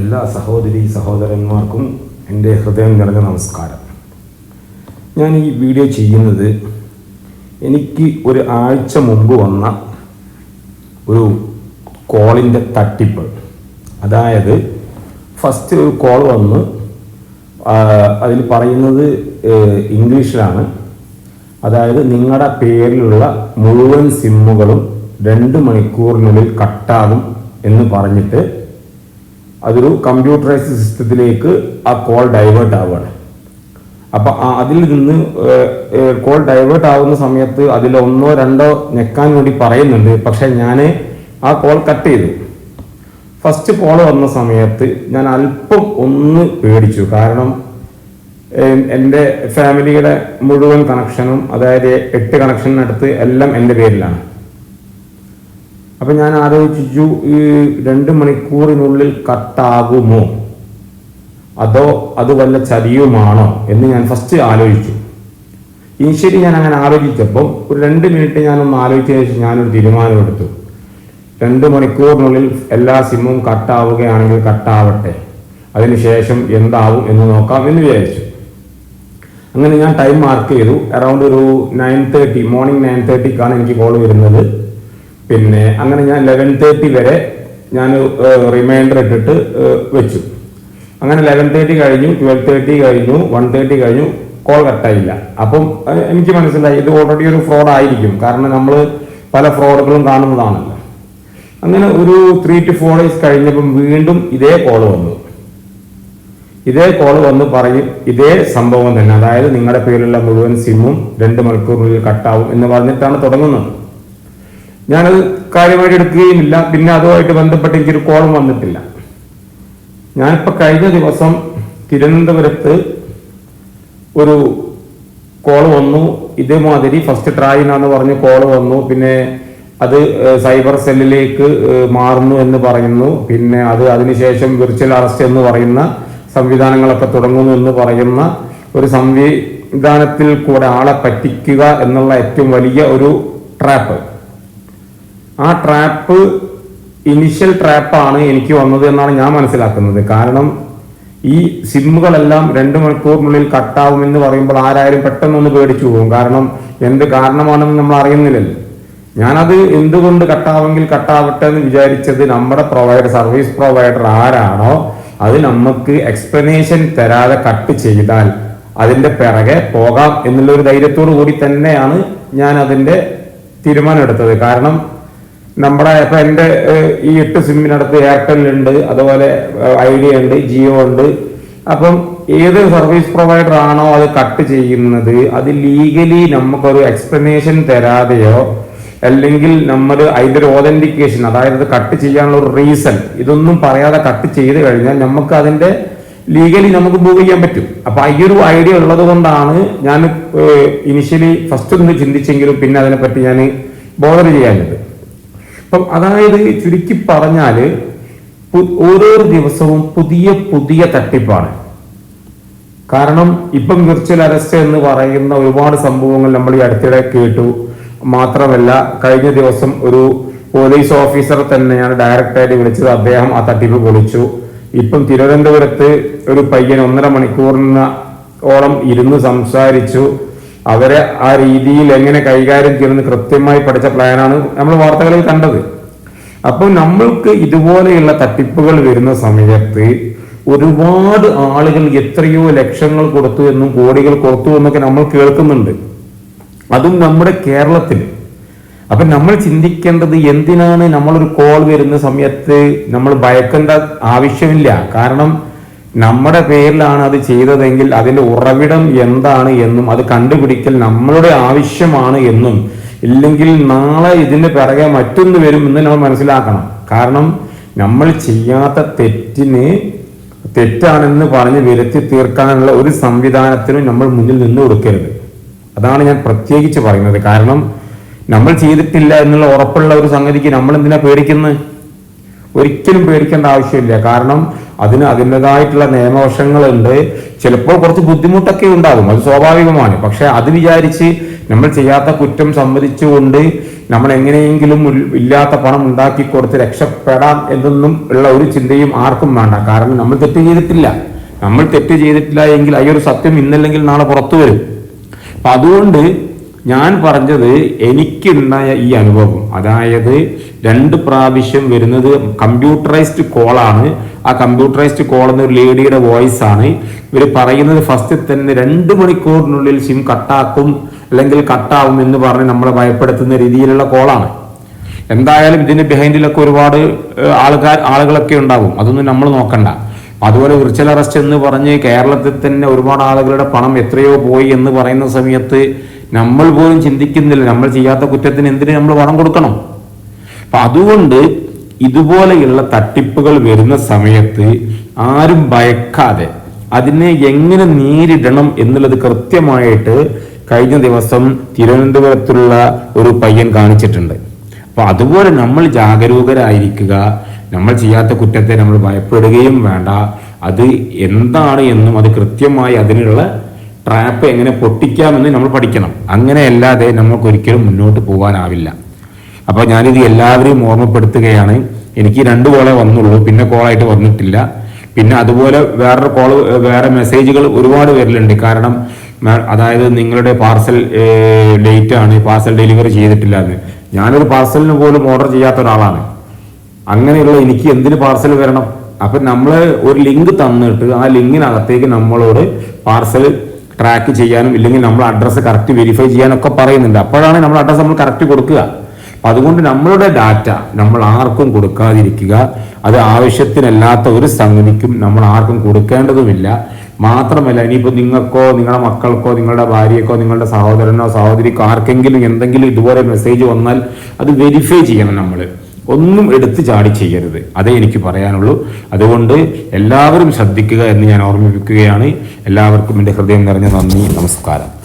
എല്ലാ സഹോദരി സഹോദരന്മാർക്കും എന്റെ ഹൃദയം നിറഞ്ഞ നമസ്കാരം. ഞാൻ ഈ വീഡിയോ ചെയ്യുന്നത് എനിക്ക് ഒരു ആഴ്ച മുമ്പ് വന്ന ഒരു കോളിന്റെ തട്ടിപ്പ്. അതായത് ഫസ്റ്റ് ഒരു കോൾ വന്ന് അതിൽ പറയുന്നത് ഇംഗ്ലീഷിലാണ്. അതായത് നിങ്ങളുടെ പേരിലുള്ള മുഴുവൻ സിമ്മുകളും രണ്ട് മണിക്കൂറിനുള്ളിൽ കട്ടാകും എന്ന് പറഞ്ഞിട്ട് അതൊരു കമ്പ്യൂട്ടറൈസ്ഡ് സിസ്റ്റത്തിലേക്ക് ആ കോൾ ഡൈവേർട്ട് ആവുകയാണ്. അപ്പൊ അതിൽ നിന്ന് കോൾ ഡൈവേർട്ട് ആവുന്ന സമയത്ത് അതിൽ ഒന്നോ രണ്ടോ ഞെക്കാൻ വേണ്ടി പറയുന്നുണ്ട്. പക്ഷെ ഞാൻ ആ കോൾ കട്ട് ചെയ്തു. ഫസ്റ്റ് കോൾ വന്ന സമയത്ത് ഞാൻ അല്പം ഒന്ന് പേടിച്ചു. കാരണം എന്റെ ഫാമിലിയുടെ മുഴുവൻ കണക്ഷനും അതായത് എട്ട് കണക്ഷനടുത്ത് എല്ലാം എന്റെ പേരിലാണ്. അപ്പൊ ഞാൻ ആലോചിച്ചു ഈ രണ്ട് മണിക്കൂറിനുള്ളിൽ കട്ടാകുമോ അതോ അത് വല്ല ചതിയുമാണോ എന്ന് ഞാൻ ഫസ്റ്റ് ആലോചിച്ചു. ഇനിഷ്യലി ഞാൻ അങ്ങനെ ആലോചിച്ചപ്പോൾ ഒരു രണ്ട് മിനിറ്റ് ഞാനൊന്ന് ആലോചിച്ചതിന് ശേഷം ഞാനൊരു തീരുമാനമെടുത്തു രണ്ട് മണിക്കൂറിനുള്ളിൽ എല്ലാ സിമ്മും കട്ടാവുകയാണെങ്കിൽ കട്ടാവട്ടെ. അതിനുശേഷം എന്താവും എന്ന് നോക്കാം എന്ന് വിചാരിച്ചു. അങ്ങനെ ഞാൻ ടൈം മാർക്ക് ചെയ്തു. അറൗണ്ട് ഒരു നയൻ തേർട്ടി മോർണിംഗ് നയൻ തേർട്ടിക്കാണ് എനിക്ക് കോൾ വരുന്നത്. പിന്നെ അങ്ങനെ ഞാൻ ലെവൻ തേർട്ടി വരെ ഞാൻ റിമൈൻഡർ ഇട്ടിട്ട് വെച്ചു. അങ്ങനെ ലെവൻ തേർട്ടി കഴിഞ്ഞു ട്വൽവ് തേർട്ടി കഴിഞ്ഞു വൺ തേർട്ടി കഴിഞ്ഞു കോൾ കട്ടായില്ല അപ്പം എനിക്ക് മനസ്സിലായി ഇത് ഓൾറെഡി ഒരു ഫ്രോഡ് ആയിരിക്കും. കാരണം നമ്മൾ പല ഫ്രോഡുകളും കാണുന്നതാണല്ലോ. അങ്ങനെ ഒരു ത്രീ ടു ഫോർ ഡേയ്സ് കഴിഞ്ഞപ്പം വീണ്ടും ഇതേ കോൾ വന്നു. ഇതേ കോൾ വന്ന് പറയും ഇതേ സംഭവം തന്നെ. അതായത് നിങ്ങളുടെ പേരിലുള്ള മുഴുവൻ സിമ്മും രണ്ട് മണിക്കൂറിനുള്ളിൽ കട്ടാവും എന്ന് പറഞ്ഞിട്ടാണ് തുടങ്ങുന്നത്. ഞാനത് കാര്യമായിട്ട് എടുക്കുകയുമില്ല. പിന്നെ അതുമായിട്ട് ബന്ധപ്പെട്ട് എനിക്കൊരു കോളും വന്നിട്ടില്ല. ഞാനിപ്പോൾ കഴിഞ്ഞ ദിവസം തിരുവനന്തപുരത്ത് ഒരു കോൾ വന്നു. ഇതേമാതിരി ഫസ്റ്റ് ട്രായിനാന്ന് പറഞ്ഞ് കോൾ വന്നു. പിന്നെ അത് സൈബർ സെല്ലിലേക്ക് മാറുന്നു എന്ന് പറയുന്നു. പിന്നെ അത് അതിനുശേഷം വിർച്വൽ അറസ്റ്റ് എന്ന് പറയുന്ന സംവിധാനങ്ങളൊക്കെ തുടങ്ങുന്നു എന്ന് പറയുന്ന ഒരു സംവിധാനത്തിൽ കൂടെ ആളെ പറ്റിക്കുക എന്നുള്ള ഏറ്റവും വലിയ ഒരു ട്രാപ്പ് ആ ട്രാപ്പ് ഇനിഷ്യൽ ട്രാപ്പാണ് എനിക്ക് വന്നത് എന്നാണ് ഞാൻ മനസ്സിലാക്കുന്നത്. കാരണം ഈ സിമ്മുകളെല്ലാം രണ്ട് മണിക്കൂറിനുള്ളിൽ കട്ടാവുമെന്ന് പറയുമ്പോൾ ആരായാലും പെട്ടെന്നൊന്ന് പേടിച്ചു പോകും. കാരണം എന്ത് കാരണമാണെന്ന് നമ്മൾ അറിയുന്നില്ലല്ലോ. ഞാനത് എന്തുകൊണ്ട് കട്ടാവെങ്കിൽ കട്ടാവട്ടെ എന്ന് വിചാരിച്ചത് നമ്മുടെ പ്രൊവൈഡർ സർവീസ് പ്രൊവൈഡർ ആരാണോ അത് നമുക്ക് എക്സ്പ്ലനേഷൻ തരാതെ കട്ട് ചെയ്താൽ അതിന്റെ പിറകെ പോകാം എന്നുള്ളൊരു ധൈര്യത്തോടു കൂടി തന്നെയാണ് ഞാൻ അതിന്റെ തീരുമാനം എടുത്തത്. കാരണം നമ്മുടെ ഇപ്പൊ എന്റെ ഈ എട്ട് സിമ്മിനടുത്ത് എയർടെൽ ഉണ്ട് അതുപോലെ ഐഡിയ ഉണ്ട് ജിയോ ഉണ്ട്. അപ്പം ഏത് സർവീസ് പ്രൊവൈഡർ ആണോ അത് കട്ട് ചെയ്യുന്നത് അത് ലീഗലി നമുക്കൊരു എക്സ്പ്ലനേഷൻ തരാതെയോ അല്ലെങ്കിൽ നമ്മൾ അതിന്റെ ഒരു ഓതന്റിക്കേഷൻ അതായത് കട്ട് ചെയ്യാനുള്ള ഒരു റീസൺ ഇതൊന്നും പറയാതെ കട്ട് ചെയ്ത് കഴിഞ്ഞാൽ നമുക്ക് അതിന്റെ ലീഗലി നമുക്ക് മൂവ് ചെയ്യാൻ പറ്റും. അപ്പൊ ഈ ഒരു ഐഡിയ ഉള്ളത് കൊണ്ടാണ് ഞാൻ ഇനിഷ്യലി ഫസ്റ്റ് ഒന്ന് ചിന്തിച്ചെങ്കിലും പിന്നെ അതിനെപ്പറ്റി ഞാൻ ബോധർ ചെയ്യാഞ്ഞത്. അപ്പം അതായത് ചുരുക്കി പറഞ്ഞാൽ ഓരോ ദിവസവും പുതിയ പുതിയ തട്ടിപ്പാണ്. കാരണം ഇപ്പം വിർച്വൽ അറസ്റ്റ് എന്ന് പറയുന്ന ഒരുപാട് സംഭവങ്ങൾ നമ്മൾ ഈ അടുത്തിടെ കേട്ടു. മാത്രമല്ല കഴിഞ്ഞ ദിവസം ഒരു പോലീസ് ഓഫീസർ തന്നെയാണ് ഡയറക്റ്റ് ആയിട്ട് വിളിച്ചത്. അദ്ദേഹം ആ തട്ടിപ്പ് പൊളിച്ചു ഇപ്പം തിരുവനന്തപുരത്ത് ഒരു പയ്യൻ ഒന്നര മണിക്കൂറിന് ഓളം ഇരുന്ന് സംസാരിച്ചു. അവരെ ആ രീതിയിൽ എങ്ങനെ കൈകാര്യം ചെയ്യണമെന്ന് കൃത്യമായി പഠിച്ച പ്ലാനാണ് നമ്മൾ വാർത്തകളിൽ കണ്ടത്. അപ്പോൾ നമ്മൾക്ക് ഇതുപോലെയുള്ള തട്ടിപ്പുകൾ വരുന്ന സമയത്ത് ഒരുപാട് ആളുകൾ എത്രയോ ലക്ഷങ്ങൾ കൊടുത്തു എന്നും കോടികൾ കൊടുത്തു എന്നൊക്കെ നമ്മൾ കേൾക്കുന്നുണ്ട്. അതും നമ്മുടെ കേരളത്തിൽ. അപ്പൊ നമ്മൾ ചിന്തിക്കേണ്ടത് എന്തിനാണ് നമ്മളൊരു കോൾ വരുന്ന സമയത്ത് നമ്മൾ ഭയക്കേണ്ട ആവശ്യമില്ല. കാരണം നമ്മുടെ പേരിലാണ് അത് ചെയ്തതെങ്കിൽ അതിന്റെ ഉറവിടം എന്താണ് എന്നും അത് കണ്ടുപിടിക്കൽ നമ്മളുടെ ആവശ്യമാണ് എന്നും ഇല്ലെങ്കിൽ നാളെ ഇതിന്റെ പിറകെ മറ്റൊന്ന് വരും എന്ന് നമ്മൾ മനസ്സിലാക്കണം. കാരണം നമ്മൾ ചെയ്യാത്ത തെറ്റിന് തെറ്റാണെന്ന് പറഞ്ഞ് വരുത്തി തീർക്കാനുള്ള ഒരു സംവിധാനത്തിനും നമ്മൾ മുന്നിൽ നിന്ന് കൊടുക്കരുത്. അതാണ് ഞാൻ പ്രത്യേകിച്ച് പറയുന്നത്. കാരണം നമ്മൾ ചെയ്തിട്ടില്ല എന്നുള്ള ഉറപ്പുള്ള ഒരു സംഗതിക്ക് നമ്മൾ എന്തിനാ പേടിക്കുന്നത് ഒരിക്കലും പേടിക്കേണ്ട ആവശ്യമില്ല. കാരണം അതിന് അതിന്റെതായിട്ടുള്ള നിയമവശങ്ങളുണ്ട്. ചിലപ്പോൾ കുറച്ച് ബുദ്ധിമുട്ടൊക്കെ ഉണ്ടാകും. അത് സ്വാഭാവികമാണ്. പക്ഷെ അത് വിചാരിച്ച് നമ്മൾ ചെയ്യാത്ത കുറ്റം സമ്മതിച്ചുകൊണ്ട് നമ്മൾ എങ്ങനെയെങ്കിലും ഇല്ലാത്ത പണം ഉണ്ടാക്കി കൊടുത്ത് രക്ഷപ്പെടാം എന്നൊന്നും ഉള്ള ഒരു ചിന്തയും ആർക്കും വേണ്ട. കാരണം നമ്മൾ തെറ്റ് ചെയ്തിട്ടില്ല. നമ്മൾ തെറ്റ് ചെയ്തിട്ടില്ല എങ്കിൽ അയ്യൊരു സത്യം ഇന്നല്ലെങ്കിൽ നാളെ പുറത്തു വരും. അപ്പൊ അതുകൊണ്ട് ഞാൻ പറഞ്ഞത് എനിക്കുണ്ടായ ഈ അനുഭവം. അതായത് രണ്ട് പ്രാവശ്യം വരുന്നത് കമ്പ്യൂട്ടറൈസ്ഡ് കോളാണ് ആ കമ്പ്യൂട്ടറൈസ്ഡ് കോൾ എന്ന ഒരു ലേഡിയുടെ വോയിസ് ആണ്. ഇവർ പറയുന്നത് ഫസ്റ്റ് തന്നെ രണ്ട് മണിക്കൂറിനുള്ളിൽ സിം കട്ടാക്കും അല്ലെങ്കിൽ കട്ടാവും എന്ന് പറഞ്ഞ് നമ്മളെ ഭയപ്പെടുത്തുന്ന രീതിയിലുള്ള കോളാണ് എന്തായാലും ഇതിന്റെ ബിഹൈൻഡിലൊക്കെ ഒരുപാട് ആൾക്കാർ ആളുകളൊക്കെ ഉണ്ടാവും. അതൊന്നും നമ്മൾ നോക്കണ്ട. അതുപോലെ വിർച്വൽ അറസ്റ്റ് എന്ന് പറഞ്ഞ് കേരളത്തിൽ തന്നെ ഒരുപാട് ആളുകളുടെ പണം എത്രയോ പോയി എന്ന് പറയുന്ന സമയത്ത് നമ്മൾ പോലും ചിന്തിക്കുന്നില്ല. നമ്മൾ ചെയ്യാത്ത കുറ്റത്തിന് എന്തിനു നമ്മൾ പണം കൊടുക്കണം? അപ്പൊ അതുകൊണ്ട് ഇതുപോലെയുള്ള തട്ടിപ്പുകൾ വരുന്ന സമയത്ത് ആരും ഭയക്കാതെ അതിനെ എങ്ങനെ നേരിടണം എന്നുള്ളത് കൃത്യമായിട്ട് കഴിഞ്ഞ ദിവസം തിരുവനന്തപുരത്തുള്ള ഒരു പയ്യൻ കാണിച്ചിട്ടുണ്ട്. അപ്പൊ അതുപോലെ നമ്മൾ ജാഗരൂകരായിരിക്കുക നമ്മൾ ചെയ്യാത്ത കുറ്റത്തെ നമ്മൾ ഭയപ്പെടുകയും വേണ്ട. അത് എന്താണ് എന്നും അത് കൃത്യമായി അതിനുള്ള ട്രാപ്പ് എങ്ങനെ പൊട്ടിക്കാമെന്ന് നമ്മൾ പഠിക്കണം. അങ്ങനെയല്ലാതെ നമുക്ക് ഒരിക്കലും മുന്നോട്ട് പോകാനാവില്ല. അപ്പൊ ഞാനിത് എല്ലാവരെയും ഓർമ്മപ്പെടുത്തുകയാണ്. എനിക്ക് രണ്ട് കോളേ വന്നുള്ളൂ. പിന്നെ കോളായിട്ട് വന്നിട്ടില്ല. പിന്നെ അതുപോലെ വേറൊരു കോൾ വേറെ മെസ്സേജുകൾ ഒരുപാട് വരലുണ്ട് കാരണം അതായത് നിങ്ങളുടെ പാർസൽ ഡേറ്റ് ആണ് പാർസൽ ഡെലിവറി ചെയ്തിട്ടില്ല എന്ന് ഞാനൊരു പാർസലിന് പോലും ഓർഡർ ചെയ്യാത്ത ഒരാളാണ്. അങ്ങനെയുള്ള എനിക്ക് എന്തിന് പാർസൽ വരണം? അപ്പൊ നമ്മൾ ഒരു ലിങ്ക് തന്നിട്ട് ആ ലിങ്കിനകത്തേക്ക് നമ്മളോട് പാർസൽ ട്രാക്ക് ചെയ്യാനും ഇല്ലെങ്കിൽ നമ്മൾ അഡ്രസ്സ് കറക്റ്റ് വെരിഫൈ ചെയ്യാനൊക്കെ പറയുന്നുണ്ട്. അപ്പോഴാണ് നമ്മൾ അഡ്രസ്സ് നമ്മൾ കറക്റ്റ് കൊടുക്കുക. അതുകൊണ്ട് നമ്മളുടെ ഡാറ്റ നമ്മൾ ആർക്കും കൊടുക്കാതിരിക്കുക. അത് ആവശ്യത്തിനല്ലാത്ത ഒരു സംഗതിക്കും നമ്മൾ ആർക്കും കൊടുക്കേണ്ടതുമില്ല. മാത്രമല്ല ഇനിയിപ്പോൾ നിങ്ങൾക്കോ നിങ്ങളുടെ മക്കൾക്കോ നിങ്ങളുടെ ഭാര്യക്കോ നിങ്ങളുടെ സഹോദരനോ സഹോദരിക്കോ ആർക്കെങ്കിലും എന്തെങ്കിലും ഇതുപോലെ മെസ്സേജ് വന്നാൽ അത് വെരിഫൈ ചെയ്യണം നമ്മൾ ഒന്നും എടുത്തു ചാടി ചെയ്യരുത്. അതേ എനിക്ക് പറയാനുള്ളൂ. അതുകൊണ്ട് എല്ലാവരും ശ്രദ്ധിക്കുക എന്ന് ഞാൻ ഓർമ്മിപ്പിക്കുകയാണ്. എല്ലാവർക്കും എന്റെ ഹൃദയം നിറഞ്ഞ നന്ദി. നമസ്കാരം.